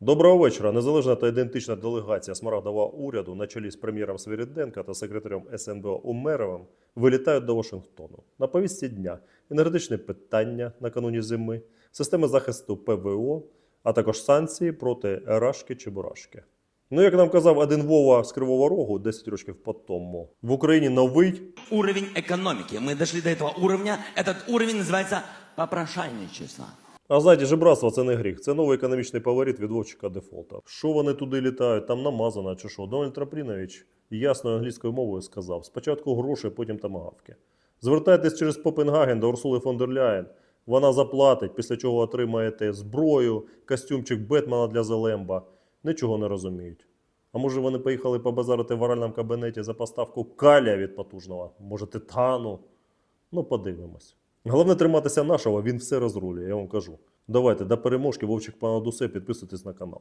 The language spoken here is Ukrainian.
Доброго вечора. Незалежна та ідентична делегація Смарагдового уряду на чолі з прем'єром Свириденка та секретарем СНБО Умеровим вилітають до Вашингтону. На повістці дня енергетичне питання накануні зими, системи захисту ПВО, а також санкції проти Рашки чи Бурашки. Ну, як нам казав один Вова з Кривого Рогу 10 років по тому, в Україні новий уровень экономики. Мы дошли до этого уровня. Этот уровень называется попрошайничество. А знаєте, жебратство це не гріх, це новий економічний поворот від Вовчика дефолта. Що вони туди літають, там намазано чи що? Дональд Траплінович ясною англійською мовою сказав: спочатку гроші, потім тамагавки. Звертайтесь через Попенгаген до Урсули фон дер Ляєн. Вона заплатить, після чого отримаєте зброю, костюмчик Бетмена для Зелемба. Нічого не розуміють. А може вони поїхали побазарити в оральному кабінеті за поставку калія від потужного, може титану. Ну, подивимось. Головне триматися нашого, він все розрулює, я вам кажу. Давайте до переможки, Вовчик Панадусе, підписуйтесь на канал.